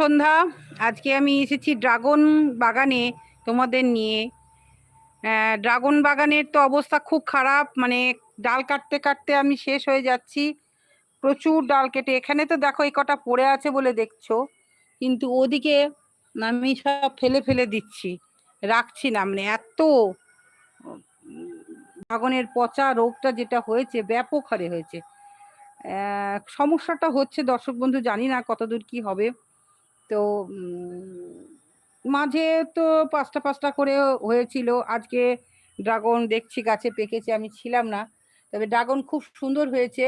সন্ধ্যা। আজকে আমি এসেছি ড্রাগন বাগানে তোমাদের নিয়ে। ড্রাগন বাগানের তো অবস্থা খুব খারাপ মানে ডাল কাটতে কাটতে আমি শেষ হয়ে যাচ্ছি। প্রচুর ডাল কেটে, এখানে তো দেখো এই কটা পড়ে আছে বলে দেখছ, কিন্তু ওদিকে আমি সব ফেলে ফেলে দিচ্ছি, রাখছি না মানে এত ড্রাগনের পচা রোগটা যেটা হয়েছে, ব্যাপক হারে হয়েছে। সমস্যাটা হচ্ছে দর্শক বন্ধু, জানি না কতদূর কি হবে। তো মাঝে তো পাঁচটা পাঁচটা করে হয়েছিল। আজকে ড্রাগন দেখছি গাছে পেকেছে, আমি ছিলাম না। তবে ড্রাগন খুব সুন্দর হয়েছে।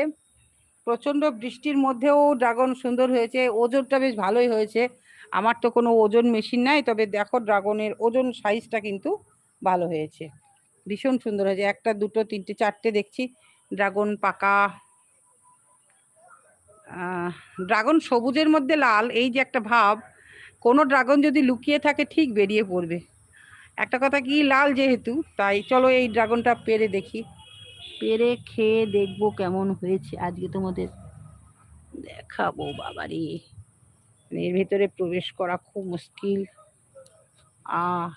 প্রচণ্ড বৃষ্টির মধ্যেও ড্রাগন সুন্দর হয়েছে। ওজনটা বেশ ভালোই হয়েছে। আমার তো কোনো ওজন মেশিন নাই, তবে দেখো ড্রাগনের ওজন সাইজটা কিন্তু ভালো হয়েছে। ভীষণ সুন্দর হয়েছে। একটা, দুটো, তিনটে, চারটে দেখছি। ড্রাগন পাকা ড্রাগন সবুজের মধ্যে লাল এই যে একটা ভাব কোনো ড্রাগন যদি লুকিয়ে থাকে ঠিক বেরিয়ে পড়বে। একটা কথা কি লাল যেহেতু তাই চলো এই ড্রাগনটা পেরে দেখি। পেরে খেয়ে দেখব কেমন হয়েছে আজকে তোমাদের। দেখাবো বাবারে। মানে এর ভেতরে প্রবেশ করা খুব মুশকিল। আ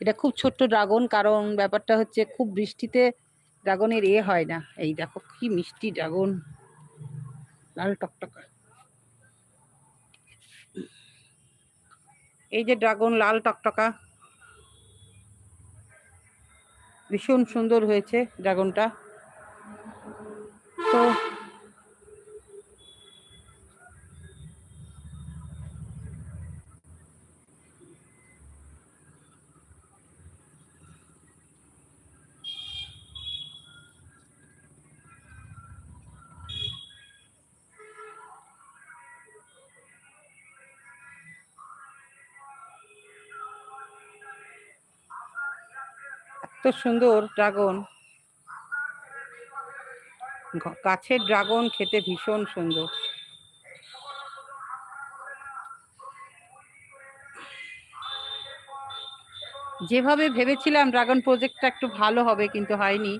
এটা খুব ছোট্ট ড্রাগন কারণ ব্যাপারটা হচ্ছে খুব বৃষ্টিতে ড্রাগনের এ হয় না। এই দেখো কি মিষ্টি ড্রাগন। লাল টকটকা। এই যে ড্রাগন লাল টকটকা। ভীষণ সুন্দর হয়েছে ড্রাগনটা। তো এত সুন্দর ড্রাগন। গাছের ড্রাগন খেতে ভীষণ সুন্দর। যেভাবে ভেবেছিলাম ড্রাগন প্রজেক্টটা একটু ভালো হবে, কিন্তু হয়নি।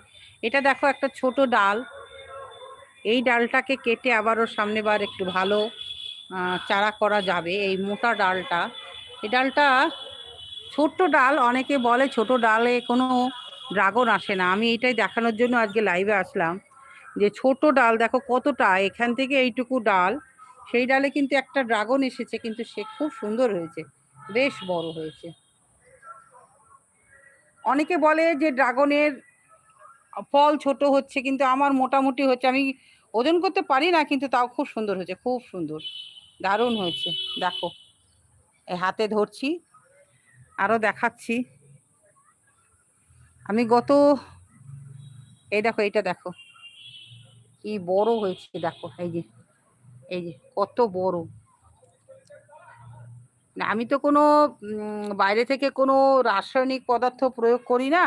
এটা দেখো একটা ছোট ডাল। এই ডালটাকে কেটে আবারও সামনেবার একটু ভালো চারা করা যাবে, এই মোটা ডালটা। এই ডালটা ছোট্ট ডাল, অনেকে বলে ছোট ডালে কোনো ড্রাগন আসে না। আমি এটাই দেখানোর জন্য আজকে লাইভে আসলাম যে ছোট ডাল, দেখো কতটা, এখান থেকে এইটুকু ডাল, সেই ডালে কিন্তু একটা ড্রাগন এসেছে, কিন্তু সে খুব সুন্দর হয়েছে, বেশ বড় হয়েছে। অনেকে বলে যে ড্রাগনের ফল ছোট হচ্ছে, কিন্তু আমার মোটামুটি হচ্ছে, আমি ওজন করতে পারি না, কিন্তু তাও খুব সুন্দর হয়েছে, খুব সুন্দর, দারুণ হয়েছে, দেখো। হাতে ধরছি আরও দেখাচ্ছি। আমি গত এই দেখো, এইটা দেখো। কি বড় হয়েছে দেখো, এই যে এই যে, কত বড়। না, আমি তো কোনো বাইরে থেকে কোনো রাসায়নিক পদার্থ প্রয়োগ করি না।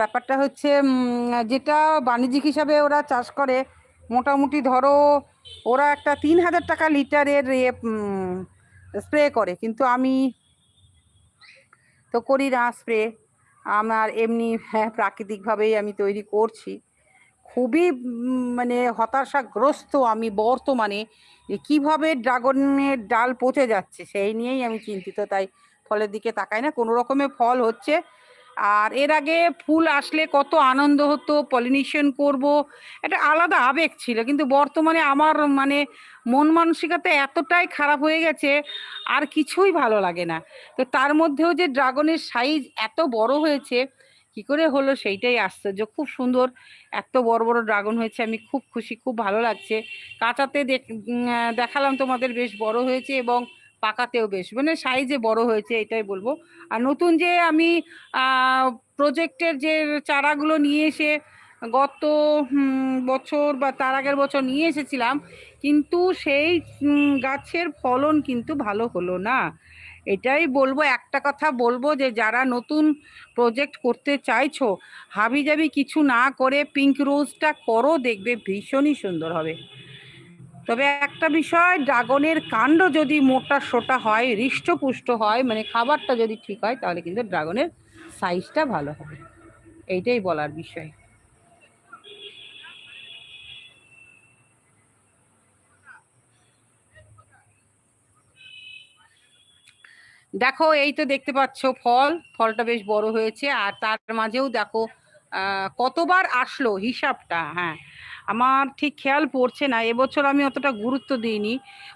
ব্যাপারটা হচ্ছে যেটা বাণিজ্যিক হিসাবে ওরা চাষ করে, মোটামুটি ধরো, ওরা একটা তিন হাজার টাকা লিটারের স্প্রে করে। কিন্তু আমি তো করি না স্প্রে আমার এমনি হ্যাঁ প্রাকৃতিকভাবেই আমি তৈরি করছি। খুবই মানে হতাশাগ্রস্ত আমি বর্তমানে কীভাবে ড্রাগনের ডাল পচে যাচ্ছে, সেই নিয়েই আমি চিন্তিত। তাই ফলের দিকে তাকাই না। কোনো রকমে ফল হচ্ছে আর এর আগে ফুল আসলে কত আনন্দ হতো পলিনেশন করব, একটা আলাদা আবেগ ছিল। কিন্তু বর্তমানে আমার মানে মন মানসিকতা এতটাই খারাপ হয়ে গেছে, আর কিছুই ভালো লাগে না। তো তার মধ্যেও যে ড্রাগনের সাইজ এত বড় হয়েছে, কি করে হলো সেইটাই আশ্চর্য। খুব সুন্দর এত বড় বড় ড্রাগন হয়েছে, আমি খুব খুশি, খুব ভালো লাগছে। কাঁচাতে দেখ দেখালাম তোমাদের বেশ বড় হয়েছে এবং পাকাতেও বেশ মানে সাইজে বড় হয়েছে এটাই বলব। আর নতুন যে আমি প্রজেক্টের যে চারাগুলো নিয়ে এসে গত বছর বা তার আগের বছর নিয়ে এসেছিলাম, কিন্তু সেই গাছের ফলন কিন্তু ভালো হলো না। এটাই বলব, একটা কথা বলব যে যারা নতুন প্রজেক্ট করতে চাইছো, হাবিজাবি কিছু না করে পিঙ্ক রোজটা করো, দেখবে ভীষণই সুন্দর হবে। তবে একটা বিষয়, ড্রাগনের কাণ্ড যদি মোটা সোটা হয়, হৃষ্টপুষ্ট হয় মানে খাবারটা যদি ঠিক হয়, তাহলে কিন্তু ড্রাগনের সাইজটা ভালো হবে। এইটাই বলার বিষয়। দেখো, এই তো দেখতে পাচ্ছ ফল, ফলটা বেশ বড় হয়েছে, আর তার মাঝেও দেখো কতবার আসলো হিসাবটা হ্যাঁ। আমার ঠিক খেয়াল পড়ছে না। এবছর আমি অতটা গুরুত্ব দিইনি।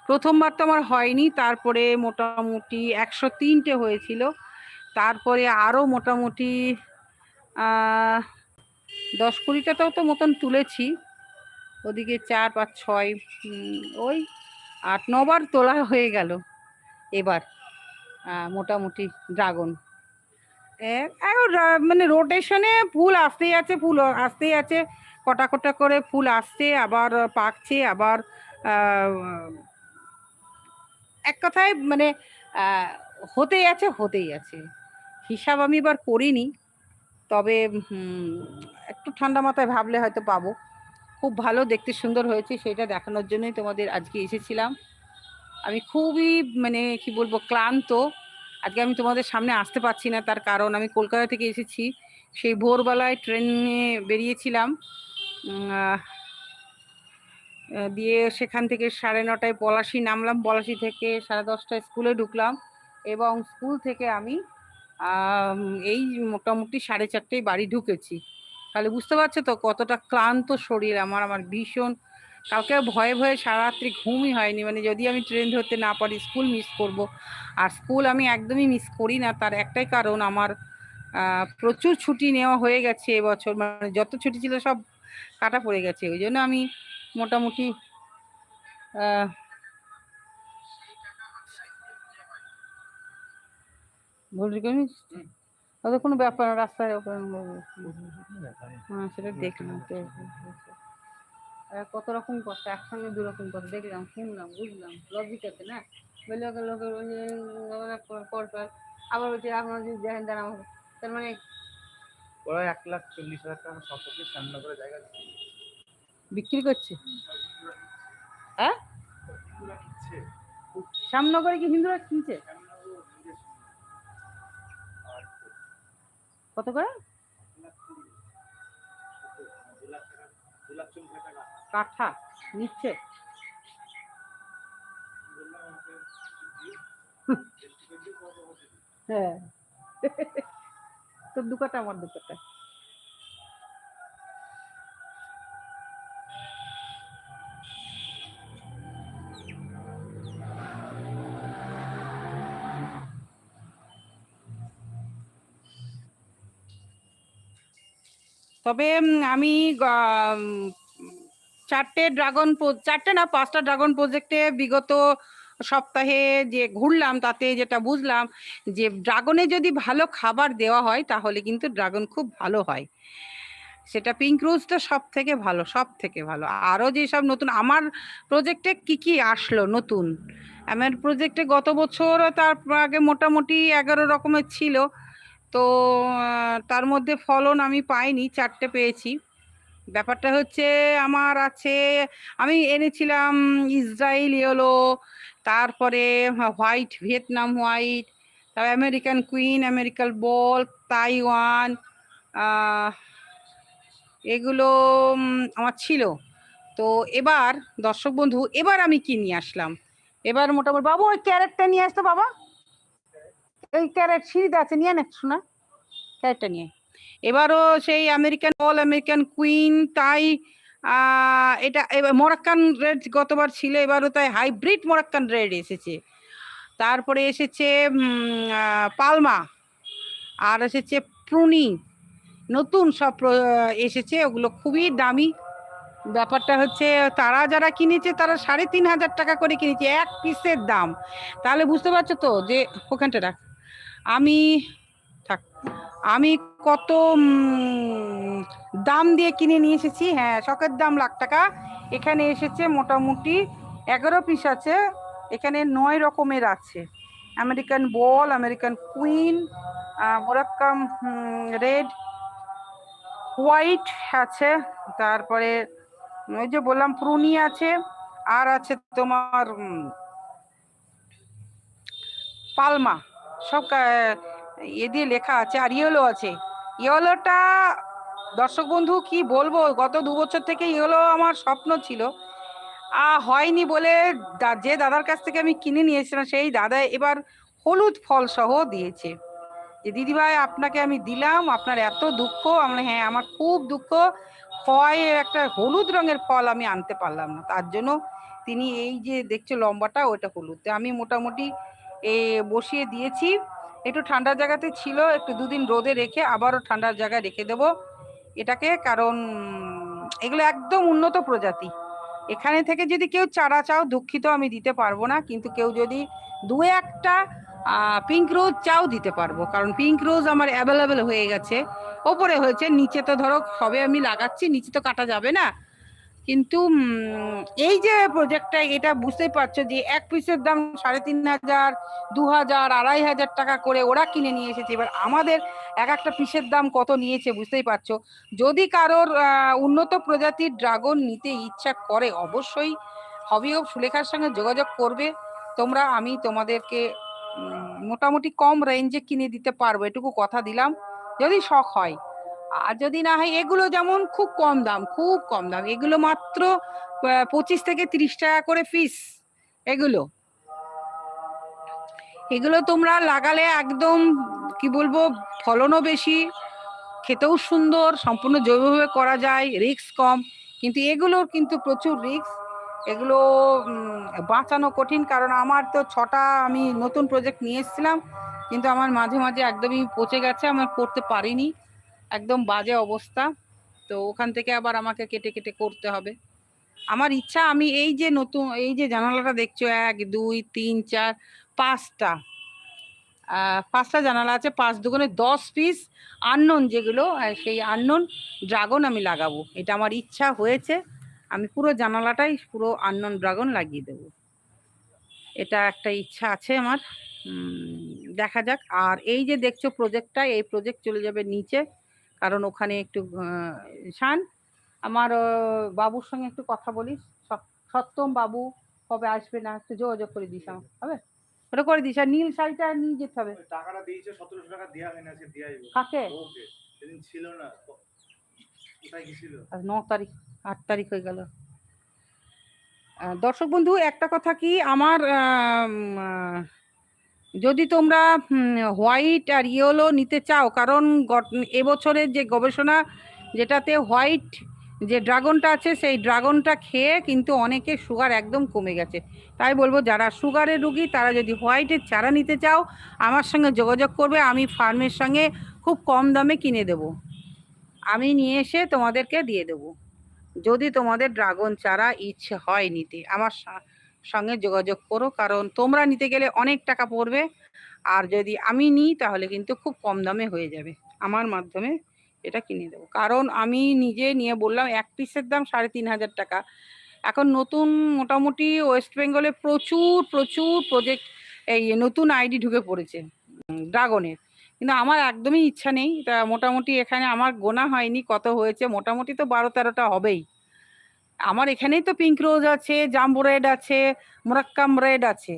প্রথমবার তো আমার হয়নি, তারপরে মোটামুটি একশো তিনটে হয়েছিল। তারপরে আরও মোটামুটি দশ কুড়িটাতেও তো মতন তুলেছি। ওদিকে চার পাঁচ ছয় ওই আট, নবার তোলা হয়ে গেল এবার মোটামুটি ড্রাগন। মানে রোটেশনে ফুল আসতেই আছে, ফুল আসতেই আছে। কটা কটা করে ফুল আসছে, আবার পাকছে, আবার এক কথায় মানে হতেই আছে হতেই আছে। হিসাব আমি এবার করিনি, তবে একটু ঠান্ডা মাথায় ভাবলে হয়তো পাবো। খুব ভালো, দেখতে সুন্দর হয়েছে, সেটা দেখানোর জন্যই তোমাদের আজকে এসেছিলাম। আমি খুবই মানে কি বলব, ক্লান্ত। আজকে আমি তোমাদের সামনে আসতে পারছি না, তার কারণ আমি কলকাতা থেকে এসেছি। সেই ভোরবেলায় ট্রেনে বেরিয়েছিলাম। দিয়ে সেখান থেকে সাড়ে নটায় পলাশি নামলাম। পলাশি থেকে সাড়ে দশটায় স্কুলে ঢুকলাম এবং স্কুল থেকে আমি এই মোটামুটি সাড়ে চারটেয় বাড়ি ঢুকেছি। তাহলে বুঝতে পারছ তো কতটা ক্লান্ত শরীর আমার আমার ভীষণ। কালকে ভয়ে ভয়ে সারা রাত্রি ঘুমই হয়নি মানে যদি আমি ট্রেন ধরতে না পারি, স্কুল মিস করব। আর স্কুল আমি একদমই মিস করি না, তার একটাই কারণ আমার প্রচুর ছুটি নেওয়া হয়ে গেছে এবছর। মানে যত ছুটি ছিল সব কাটা পড়ে গেছে ওই জন্য আমি মোটামুটি কোনো ব্যাপার না, রাস্তায় হ্যাঁ সেটা দেখলাম তো। কত রকম কথা একসঙ্গে দু রকম কথা দেখলাম শুনলাম বুঝলাম লজিকাতে না? বলে ওকে লোকের পর আবার বলছে আপনার যদি দেখেন দেন আমাকে তার মানে ওরা এক লাখ চল্লিশ হাজার টাকা সম্পত্তি সামনে করে জায়গা বিক্রি করছে? হ্যাঁ? শ্যামনগরে কি হিন্দুরা কিনছে? কত করে? কাঠা নিচ্ছে? হ্যাঁ। তোর দু আমার দু কাটা তবে আমি চারটে ড্রাগন চারটে না, পাঁচটা ড্রাগন প্রজেক্টে বিগত সপ্তাহে যে ঘুরলাম, তাতে যেটা বুঝলাম যে ড্রাগনে যদি ভালো খাবার দেওয়া হয়, তাহলে কিন্তু ড্রাগন খুব ভালো হয়। সেটা পিঙ্ক রোজটা সব থেকে ভালো সব থেকে ভালো। আরও যেসব নতুন, আমার প্রজেক্টে কি কি আসলো নতুন? আমার প্রজেক্টে গত বছর তার আগে মোটামুটি এগারো রকমের ছিল। তো তার মধ্যে ফলন আমি পাইনি, চারটে পেয়েছি। ব্যাপারটা হচ্ছে, আমার আছে, আমি এনেছিলাম ইসরায়েল ইয়েলো তারপরে হোয়াইট, ভিয়েতনাম হোয়াইট, তারপর American queen American ball, Taiwan এগুলো আমার ছিল। তো এবার, দর্শক বন্ধু, এবার আমি কি নিয়ে আসলাম? এবার মোটামুটি, বাবু, ওই ক্যারেটটা নিয়ে আসতো, বাবা। এই ক্যারেট সিঁড়িতে আছে, নিয়ে নেন শোনা। ক্যারেটটা নিয়ে এবারও সেই আমেরিকান বল, আমেরিকান কুইন, তাই এটা মরাক্কান রেড গতবার ছিল, এবারও তাই হাইব্রিড মরাক্কান রেড এসেছে। তারপরে এসেছে পালমা, আর এসেছে প্রুনি। নতুন সব এসেছে, ওগুলো খুবই দামি। ব্যাপারটা হচ্ছে, তারা যারা কিনেছে, তারা সাড়ে তিন হাজার টাকা করে কিনেছে, এক পিসের দাম। তাহলে বুঝতে পারছ তো, যে, ওখানটা রাখ। আমি আমি কত দাম দিয়ে কিনে নিয়ে এসেছি। হ্যাঁ শখের দাম লাখ টাকা। এখানে এসেছে মোটামুটি এগারো পিস আছে। এখানে নয় রকমের আছে। আমেরিকান বল আমেরিকান কুইন মোরাক্কাম রেড হোয়াইট আছে। তারপরে, ওই যে বললাম, প্রুনি আছে। আর আছে তোমার পালমা। সব ইয়ে দিয়ে লেখা আছে, আর ইয়েলো আছে। ইয়েলোটা, দর্শক বন্ধু, কি বলব? গত দু বছর থেকে ইয়েলো আমার স্বপ্ন ছিল। হয়নি বলে যে দাদার কাছ থেকে আমি কিনে নিয়েছিলাম, সেই দাদা এবার হলুদ ফল সহ দিয়েছে। যে, দিদিভাই, আপনাকে আমি দিলাম, আপনার এত দুঃখ, আমরা হ্যাঁ আমার খুব দুঃখ। ফয়ের একটা হলুদ রঙের ফল আমি আনতে পারলাম না। তার জন্য তিনি এই যে দেখছ লম্বাটা ওটা হলুদ। আমি মোটামুটি এ, বসিয়ে দিয়েছি। একটু ঠান্ডা জায়গাতে ছিল, একটু দুদিন রোদে রেখে আবারও ঠান্ডার জায়গায় রেখে দেব এটাকে, কারণ এগুলো একদম উন্নত প্রজাতি। এখানে থেকে যদি কেউ চারা চাও, দুঃখিত আমি দিতে পারব না, কিন্তু কেউ যদি দু একটা পিঙ্ক রোজ চাও দিতে পারব, কারণ পিঙ্ক রোজ আমার অ্যাভেলেবেল হয়ে গেছে। ওপরে হয়েছে, নিচে তো ধরো সবে আমি লাগাচ্ছি, নিচে তো কাটা যাবে না। কিন্তু এই যে প্রজেক্টটা এটা বুঝতেই পারছ যে এক পিসের দাম সাড়ে তিন হাজার, দু হাজার, আড়াই হাজার টাকা করে ওরা কিনে নিয়ে এসেছে। এবার আমাদের এক একটা পিসের দাম কত নিয়েছে বুঝতেই পারছ? যদি কারোর উন্নত প্রজাতির ড্রাগন নিতে ইচ্ছা করে, অবশ্যই হবি অফ সুলেখার সঙ্গে যোগাযোগ করবে। তোমরা, আমি তোমাদেরকে মোটামুটি কম রেঞ্জে কিনে দিতে পারব, এটুকু কথা দিলাম। যদি শখ হয় আর যদি না হয় এগুলো যেমন খুব কম দাম, খুব কম দাম। এগুলো মাত্র পঁচিশ থেকে তিরিশ টাকা করে পিস এগুলো। এগুলো তোমরা লাগালে একদম, কি বলব, ফলনও বেশি, খেতেও সুন্দর, সম্পূর্ণ জৈবভাবে করা যায় রিস্ক কম। কিন্তু এগুলোর কিন্তু প্রচুর রিক্স এগুলো বাঁচানো কঠিন, কারণ আমার তো ছটা আমি নতুন প্রজেক্ট নিয়ে এসেছিলাম, কিন্তু আমার মাঝে মাঝে একদমই পচে গেছে আমার করতে পারিনি। একদম বাজে অবস্থা। তো ওখান থেকে আবার আমাকে কেটে কেটে করতে হবে। আমার ইচ্ছা, আমি এই যে নতুন, এই যে জানালাটা দেখছ, এক, দুই, তিন, চার, পাঁচটা। পাঁচটা জানালা আছে, পাঁচ দুগুণে দশ পিস আননোন যেগুলো সেই আননোন ড্রাগন আমি লাগাবো। এটা আমার ইচ্ছা হয়েছে। আমি পুরো জানালাটাই, পুরো আননোন ড্রাগন লাগিয়ে দেবো। এটা একটা ইচ্ছা আছে আমার। দেখা যাক। আর এই যে দেখছ প্রজেক্টটা এই প্রজেক্ট চলে যাবে নিচে। কারণ ওখানে একটু শান আমার বাবুর সঙ্গে একটু কথা বলিস। সত্যম বাবু কবে আসবে না একটু যোগাযোগ করে দিস আমার হবে? ওটা করে দিস। আর নীল শাড়িটা নিয়ে যেতে হবে। টাকাটা দিয়েছে সতেরোশো টাকা দেওয়া দেওয়া যাবে কাকে? সেদিন ছিল না। কোথায় গেছিল? ন তারিখ আট তারিখ হয়ে গেল। দর্শক বন্ধু একটা কথা কি? আমার আহ, যদি তোমরা হোয়াইট আর ইয়েলো নিতে চাও, কারণ এবছরের যে গবেষণা, যেটাতে হোয়াইট যে ড্রাগনটা আছে, সেই ড্রাগনটা খেয়ে কিন্তু অনেকে সুগার একদম কমে গেছে। তাই বলব, যারা সুগারের রুগী, তারা যদি হোয়াইটের চারা নিতে চাও, আমার সঙ্গে যোগাযোগ করবে, আমি ফার্মের সঙ্গে খুব কম দামে কিনে দেবো। আমি নিয়ে এসে তোমাদেরকে দিয়ে দেবো। যদি তোমাদের ড্রাগন চারা ইচ্ছে হয় নিতে, আমার সঙ্গে যোগাযোগ করো, কারণ তোমরা নিতে গেলে অনেক টাকা পড়বে। আর যদি আমি নিই, তাহলে কিন্তু খুব কম দামে হয়ে যাবে। আমার মাধ্যমে এটা কিনে দেবো। কারণ আমি নিজে নিয়ে বললাম, এক পিসের দাম সাড়ে তিন হাজার টাকা। এখন নতুন মোটামুটি ওয়েস্ট বেঙ্গলে প্রচুর প্রচুর প্রজেক্ট এই নতুন আইডি ঢুকে পড়েছে ড্রাগনের কিন্তু আমার একদমই ইচ্ছা নেই। তা মোটামুটি এখানে আমার গোনা হয়নি, কত হয়েছে, মোটামুটি তো বারো তেরোটা হবেই। আমার এখানেই তো পিঙ্ক রোজ আছে জাম্বো রেড আছে মোরাক্কাম রেড আছে।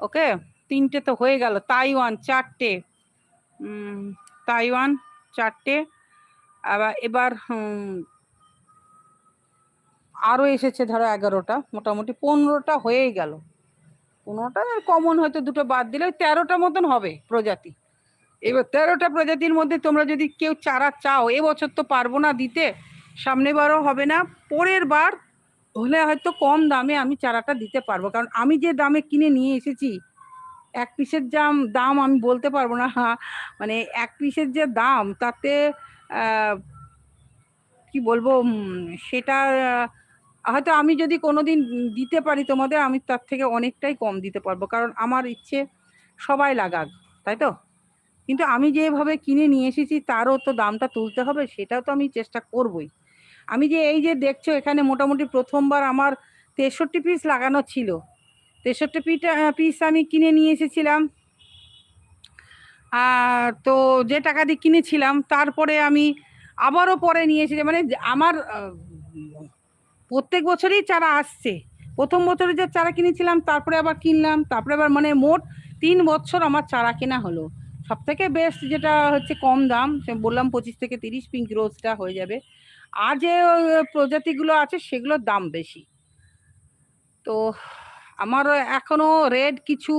ওকে তিনটে তো হয়ে গেল। তাইওয়ান চারটে। তাইওয়ান চারটে। আবার এবার আরও এসেছে ধরো এগারোটা। মোটামুটি পনেরোটা হয়েই গেল। পনেরোটা আর কমন হয়তো দুটো বাদ দিলে তেরোটা মতন হবে প্রজাতি। এবার তেরোটা প্রজাতির মধ্যে তোমরা যদি কেউ চারা চাও, এবছর তো পারব না দিতে। সামনে বারও হবে না পরের বার হলে হয়তো কম দামে আমি চারাটা দিতে পারব। কারণ আমি যে দামে কিনে নিয়ে এসেছি এক পিসের দাম দাম আমি বলতে পারব না হ্যাঁ, মানে এক পিসের যে দাম তাতে কি বলব সেটা হয়তো আমি যদি কোনো দিন দিতে পারি তোমাদের আমি তার থেকে অনেকটাই কম দিতে পারব। কারণ আমার ইচ্ছে সবাই লাগাক তাই তো? কিন্তু আমি যেভাবে কিনে নিয়ে এসেছি তারও তো দামটা তুলতে হবে, সেটাও তো আমি চেষ্টা করবই। আমি যে এই যে দেখছ এখানে মোটামুটি প্রথমবার আমার তেষট্টি পিস লাগানো ছিল। তেষট্টি পিটা পিস আমি কিনে নিয়ে এসেছিলাম। আর তো যে টাকা দিয়ে কিনেছিলাম তারপরে আমি আবারও পরে নিয়ে এসেছি। মানে আমার প্রত্যেক বছরই চারা আসছে। প্রথম বছরে যে চারা কিনেছিলাম তারপরে আবার কিনলাম, তারপরে আবার মানে মোট তিন বছর আমার চারা কেনা হলো। সব থেকে বেস্ট যেটা হচ্ছে কম দাম বললাম পঁচিশ থেকে তিরিশ পিঙ্ক রোজটা হয়ে যাবে। আর যে প্রজাতিগুলো আছে সেগুলোর দাম বেশি। তো আমার এখনও রেড কিছু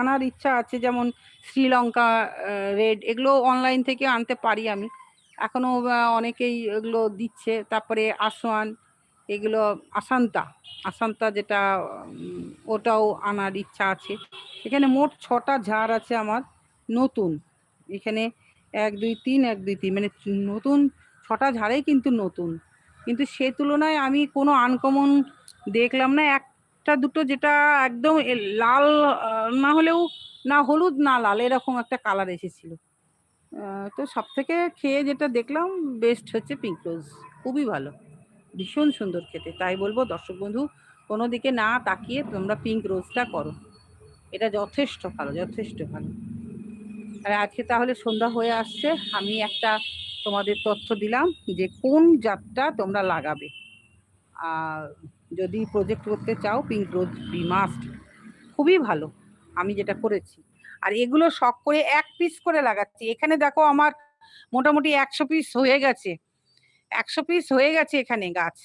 আনার ইচ্ছা আছে, যেমন শ্রীলঙ্কা রেড এগুলো অনলাইন থেকে আনতে পারি আমি। এখনও অনেকেই এগুলো দিচ্ছে। তারপরে আসোয়ান, এগুলো আসান্তা আসান্তা যেটা ওটাও আনার ইচ্ছা আছে। এখানে মোট ছটা ঝাড় আছে আমার। নতুন। এখানে এক, দুই, তিন, এক, দুই, তিন মানে নতুন ছটা ঝাড়েই কিন্তু নতুন। কিন্তু সে তুলনায় আমি কোনো আনকমন দেখলাম না। একটা দুটো যেটা একদম লাল, না হলেও না হলুদ, না লাল, এরকম একটা কালার এসেছিল। তো সব থেকে খেয়ে যেটা দেখলাম বেস্ট হচ্ছে পিঙ্ক রোজ খুবই ভালো। ভীষণ সুন্দর খেতে। তাই বলব, দর্শক বন্ধু, কোনো দিকে না তাকিয়ে তোমরা পিঙ্ক রোজটা করো। এটা যথেষ্ট ভালো যথেষ্ট ভালো। আর আজকে তাহলে সন্ধ্যা হয়ে আসছে। আমি একটা তোমাদের তথ্য দিলাম যে কোন জাতটা তোমরা লাগাবে। আর যদি প্রজেক্ট করতে চাও পিঙ্ক রোজ বি মাস্ট খুবই ভালো। আমি যেটা করেছি। আর এগুলো শখ করে এক পিস করে লাগাচ্ছি। এখানে দেখো আমার মোটামুটি একশো পিস হয়ে গেছে। একশো পিস হয়ে গেছে এখানে গাছ।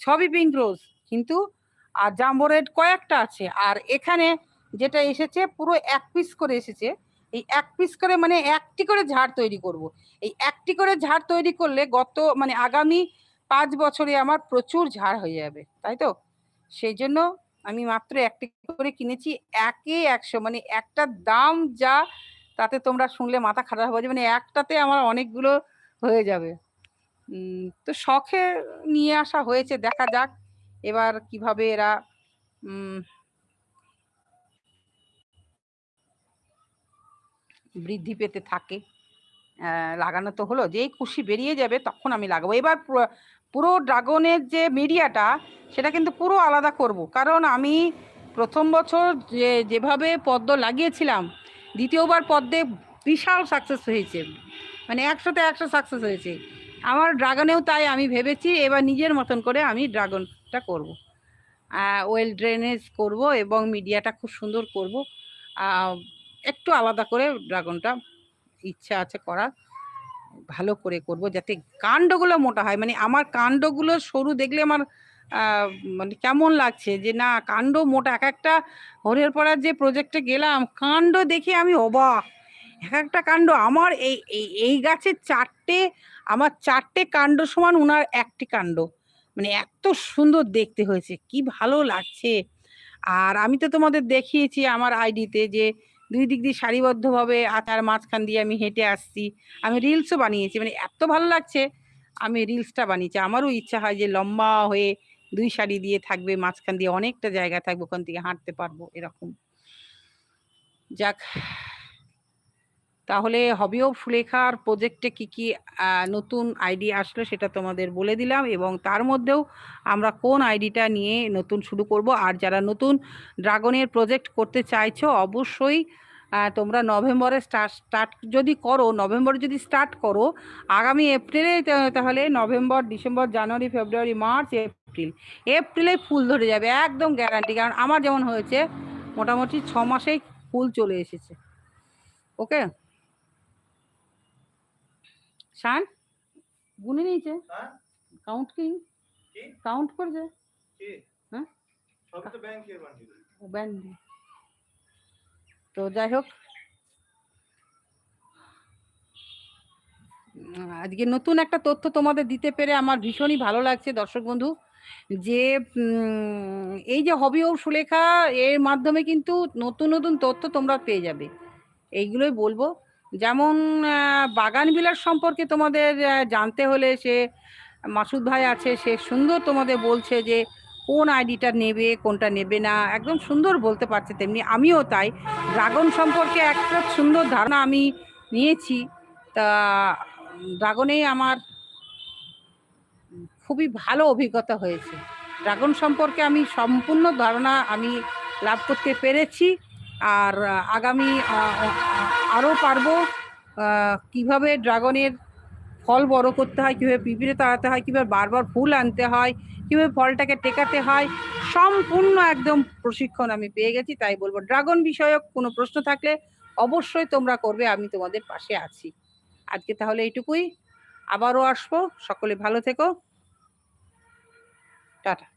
সবই পিঙ্ক রোজ কিন্তু আর জাম্বো রেড কয়েকটা আছে। আর এখানে যেটা এসেছে, পুরো এক পিস করে এসেছে। এই এক পিস করে মানে একটি করে ঝাড় তৈরি করব। এই একটি করে ঝাড় তৈরি করলে গত মানে আগামী পাঁচ বছরে আমার প্রচুর ঝাড় হয়ে যাবে, তাই তো সেই জন্য আমি মাত্র একটি করে কিনেছি, একে একশো মানে একটা দাম যা তাতে তোমরা শুনলে মাথা খারাপ হয়ে যাবে মানে একটাতে আমার অনেকগুলো হয়ে যাবে তো শখে নিয়ে আসা হয়েছে, দেখা যাক এবার কীভাবে এরা বৃদ্ধি পেতে থাকে। লাগানো তো হলো, যেই খুশি বেরিয়ে যাবে তখন আমি লাগাবো। এবার পুরো- ড্রাগনের যে মিডিয়াটা, সেটা কিন্তু পুরো আলাদা করব। কারণ আমি প্রথম বছর যে, যেভাবে পদ্ম লাগিয়েছিলাম, দ্বিতীয়বার পদ্মে বিশাল সাকসেস হয়েছে। মানে একশোতে একশো সাকসেস হয়েছে। আমার ড্রাগনেও তাই আমি ভেবেছি, এবার নিজের মতন করে আমি ড্রাগনটা করব। ওয়েল ড্রেনেজ করব এবং মিডিয়াটা খুব সুন্দর করব। একটু আলাদা করে ড্রাগনটা ইচ্ছা আছে করার, ভালো করে করব যাতে কাণ্ডগুলো মোটা হয়। মানে আমার কাণ্ডগুলো সরু দেখলে আমার মানে কেমন লাগছে যে না, কাণ্ড মোটা, এক একটা হরিয়ার পাড়ার যে প্রজেক্টে গেলাম, কাণ্ড দেখে আমি অবাক। এক একটা কাণ্ড, আমার এই এই গাছের চারটে, আমার চারটে কাণ্ড সমান উনার একটি কাণ্ড। মানে এত সুন্দর দেখতে হয়েছে, কি ভালো লাগছে। আর আমি তো তোমাদের দেখিয়েছি আমার আইডিতে যে দুই দিক দিয়ে সারিবদ্ধভাবে আতার মাঝখান দিয়ে আমি হেঁটে আসছি। আমি রিলসও বানিয়েছি। মানে এত ভালো লাগছে, আমি রিলসটা বানিয়েছি। আমারও ইচ্ছা হয় যে লম্বা হয়ে দুই শাড়ি দিয়ে থাকবে, মাঝখান দিয়ে অনেকটা জায়গা থাকবে, ওখান থেকে হাঁটতে পারব, এরকম। যাক তাহলে হবিও ফুলেখার প্রজেক্টে কি কি নতুন আইডি আসলো সেটা তোমাদের বলে দিলাম এবং তার মধ্যেও আমরা কোন আইডিটা নিয়ে নতুন শুরু করব। আর যারা নতুন ড্রাগনের প্রজেক্ট করতে চাইছো, অবশ্যই তোমরা নভেম্বরে স্টার্ট স্টার্ট যদি করো, নভেম্বরে যদি স্টার্ট করো, আগামী এপ্রিলে তাহলে November, December, January, February, March, April. এপ্রিলে ফুল ধরে যাবে, একদম গ্যারান্টি কারণ আমার যেমন হয়েছে, মোটামুটি ছ মাসেই ফুল চলে এসেছে। ওকে শান গুনে নিয়েছে। কাউন্ট কি? কাউন্ট করছে? হ্যাঁ? তো যাই হোক। আজকে নতুন একটা তথ্য তোমাদের দিতে পেরে আমার ভীষণই ভালো লাগছে দর্শক বন্ধু যে এই যে হবি ও সুলেখা এর মাধ্যমে কিন্তু নতুন নতুন তথ্য তোমরা পেয়ে যাবে। এইগুলোই বলব। যেমন আহ, বাগান বিলাস সম্পর্কে তোমাদের জানতে হলে সে মাসুদ ভাই আছে সে সুন্দর তোমাদের বলছে যে কোন আইডিটা নেবে কোনটা নেবে না একদম সুন্দর বলতে পারছে তেমনি আমিও তাই। ড্রাগন সম্পর্কে একটা সুন্দর ধারণা আমি নিয়েছি তা ড্রাগনেই আমার খুবই ভালো অভিজ্ঞতা হয়েছে। ড্রাগন সম্পর্কে আমি সম্পূর্ণ ধারণা আমি লাভ করতে পেরেছি। আর আগামী আরও পারব কীভাবে ড্রাগনের ফল বড় করতে হয়, কীভাবে পিঁপড়ে তাড়াতে হয়, কীভাবে বারবার ফুল আনতে হয়, কীভাবে ফলটাকে টেকাতে হয়, সম্পূর্ণ একদম প্রশিক্ষণ আমি পেয়ে গেছি, তাই বলব। ড্রাগন বিষয়ক কোনো প্রশ্ন থাকলে অবশ্যই তোমরা করবে, আমি তোমাদের পাশে আছি। আজকে তাহলে এইটুকুই, আবারও আসব, সকলে ভালো থেকো। টাটা।